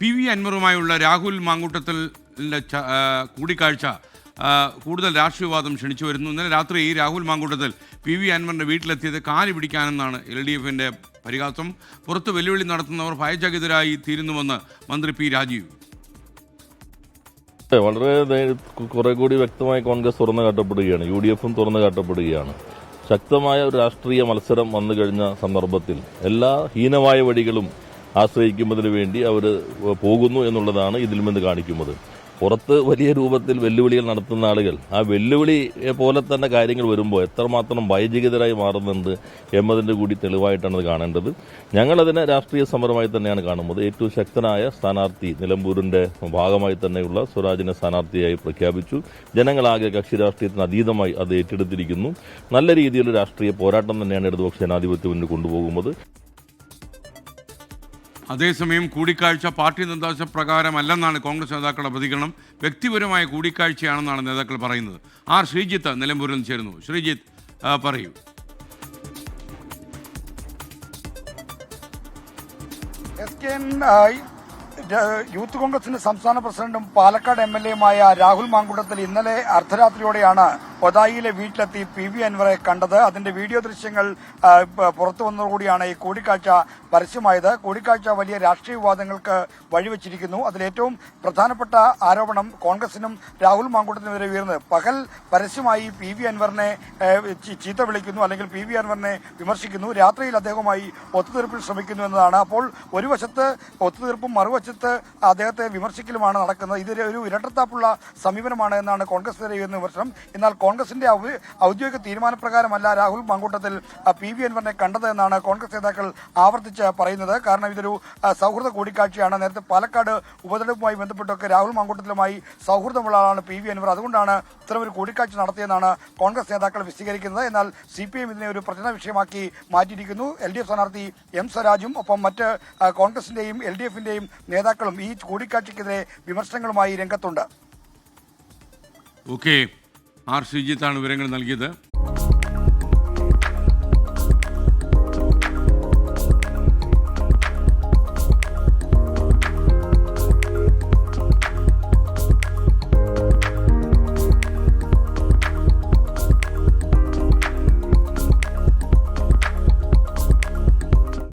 P V അൻവറുമായുള്ള രാഹുൽ മാങ്കൂട്ടത്തിൽ കൂടിക്കാഴ്ച കൂടുതൽ രാഷ്ട്രീയവാദം ക്ഷണിച്ചു വരുന്നു. ഇന്നലെ രാത്രി ഈ രാഹുൽ മാങ്കൂട്ടത്തിൽ പി വി അൻവറിന്റെ വീട്ടിലെത്തിയത് കാൽ പിടിക്കാനെന്നാണ് എൽ ഡി എഫിന്റെ പരിഹാസം. പുറത്ത് വെല്ലുവിളി നടത്തുന്നവർ ഭയചകിതരായി തീരുന്നുവെന്ന് മന്ത്രി പി രാജീവ്. വളരെ കുറെ കൂടി വ്യക്തമായി കോൺഗ്രസ് തുറന്നു കാട്ടപ്പെടുകയാണ്. യു ഡി എഫും തുറന്നു കാട്ടപ്പെടുകയാണ്. ശക്തമായ ഒരു രാഷ്ട്രീയ മത്സരം വന്നു കഴിഞ്ഞ സന്ദർഭത്തിൽ എല്ലാ ഹീനമായ വഴികളും ആശ്രയിക്കുന്നതിന് വേണ്ടി അവർ പോകുന്നു എന്നുള്ളതാണ് ഇതിൽ നിന്ന് കാണിക്കുന്നത്. പുറത്ത് വലിയ രൂപത്തിൽ വെല്ലുവിളികൾ നടത്തുന്ന ആളുകൾ ആ വെല്ലുവിളി പോലെ തന്നെ കാര്യങ്ങൾ വരുമ്പോൾ എത്രമാത്രം ഭയചകിതരായി മാറുന്നുണ്ട് എന്നതിന്റെ കൂടി തെളിവായിട്ടാണ് അത് കാണേണ്ടത്. ഞങ്ങളതിനെ രാഷ്ട്രീയ സമരമായി തന്നെയാണ് കാണുന്നത്. ഏറ്റവും ശക്തനായ സ്ഥാനാർത്ഥി നിലമ്പൂരിന്റെ ഭാഗമായി തന്നെയുള്ള സ്വരാജിനെ സ്ഥാനാർത്ഥിയായി പ്രഖ്യാപിച്ചു. ജനങ്ങളാകെ കക്ഷി രാഷ്ട്രീയത്തിന് അതീതമായി അത് ഏറ്റെടുത്തിരിക്കുന്നു. നല്ല രീതിയിലുള്ള രാഷ്ട്രീയ പോരാട്ടം തന്നെയാണ് ഇടതുപക്ഷ ജനാധിപത്യം മുന്നിൽ കൊണ്ടുപോകുന്നത്. അതേസമയം കൂടിക്കാഴ്ച പാർട്ടി നിർദ്ദേശ പ്രകാരമല്ലെന്നാണ് കോൺഗ്രസ് നേതാക്കളുടെ പ്രതികരണം. വ്യക്തിപരമായ കൂടിക്കാഴ്ചയാണെന്നാണ് നേതാക്കൾ പറയുന്നത്. ആർ ശ്രീജിത്ത് നിലമ്പൂരിൽ ചേരുന്നു. ശ്രീജിത്ത് പറയൂ. എസ് കെ യൂത്ത് കോൺഗ്രസിന്റെ സംസ്ഥാന പ്രസിഡന്റും പാലക്കാട് എം എൽ എയുമായ രാഹുൽ മാങ്കുടത്തിൽ ഇന്നലെ അർദ്ധരാത്രിയോടെയാണ് ഒതായിയിലെ വീട്ടിലെത്തി പി വി അൻവറെ കണ്ടത്. അതിന്റെ വീഡിയോ ദൃശ്യങ്ങൾ പുറത്തു വന്നതോടുകൂടിയാണ് ഈ കൂടിക്കാഴ്ച പരസ്യമായത്. കൂടിക്കാഴ്ച വലിയ രാഷ്ട്രീയ വിവാദങ്ങൾക്ക് വഴിവെച്ചിരിക്കുന്നു. അതിലേറ്റവും പ്രധാനപ്പെട്ട ആരോപണം കോൺഗ്രസിനും രാഹുൽ മാങ്കൂട്ടത്തിനെതിരെ ഉയർന്നത്. പകൽ പരസ്യമായി പി വി അൻവറിനെ ചീത്ത വിളിക്കുന്നു അല്ലെങ്കിൽ പി വി അൻവറിനെ വിമർശിക്കുന്നു. രാത്രിയിൽ അദ്ദേഹവുമായി ഒത്തുതീർപ്പിൽ ശ്രമിക്കുന്നു എന്നതാണ്. അപ്പോൾ ഒരു വശത്ത് ഒത്തുതീർപ്പും മറുവശത്ത് അദ്ദേഹത്തെ വിമർശിക്കലുമാണ് നടക്കുന്നത്. ഇത് ഒരു ഇരട്ടത്താപ്പുള്ള സമീപനമാണ് എന്നാണ് കോൺഗ്രസിനെതിരെ ഉയർന്ന വിമർശനം. എന്നാൽ കോൺഗ്രസിന്റെ ഔദ്യോഗിക തീരുമാനപ്രകാരമല്ല രാഹുൽ മങ്കൂട്ടത്തിൽ പി. വി. അൻവറിനെ കണ്ടത് എന്നാണ് കോൺഗ്രസ് നേതാക്കൾ ആവർത്തിച്ച് പറയുന്നത്. കാരണം ഇതൊരു സൗഹൃദ കൂടിക്കാഴ്ചയാണ്. നേരത്തെ പാലക്കാട് ഉപതെരഞ്ഞെടുപ്പുമായി ബന്ധപ്പെട്ടൊക്കെ രാഹുൽ മങ്കൂട്ടത്തിലുമായി സൗഹൃദമുള്ള ആളാണ് പി. വി. അൻവർ. അതുകൊണ്ടാണ് ഇത്തരം ഒരു കൂടിക്കാഴ്ച നടത്തിയെന്നാണ് കോൺഗ്രസ് നേതാക്കൾ വിശദീകരിക്കുന്നത്. എന്നാൽ സി. പി. എം ഇതിനെ ഒരു പ്രചരണ വിഷയമാക്കി മാറ്റിയിരിക്കുന്നു. എൽ ഡി എഫ് സ്ഥാനാർത്ഥി എം സ്വരാജും ഒപ്പം മറ്റ് കോൺഗ്രസിന്റെയും എൽ ഡി എഫിന്റെയും നേതാക്കളും ഈ കൂടിക്കാഴ്ചയ്ക്കെതിരെ വിമർശനങ്ങളുമായി രംഗത്തുണ്ട്. ഓക്കെ ആർ ശ്രീജിത്താണ് വിവരങ്ങൾ നൽകിയത്.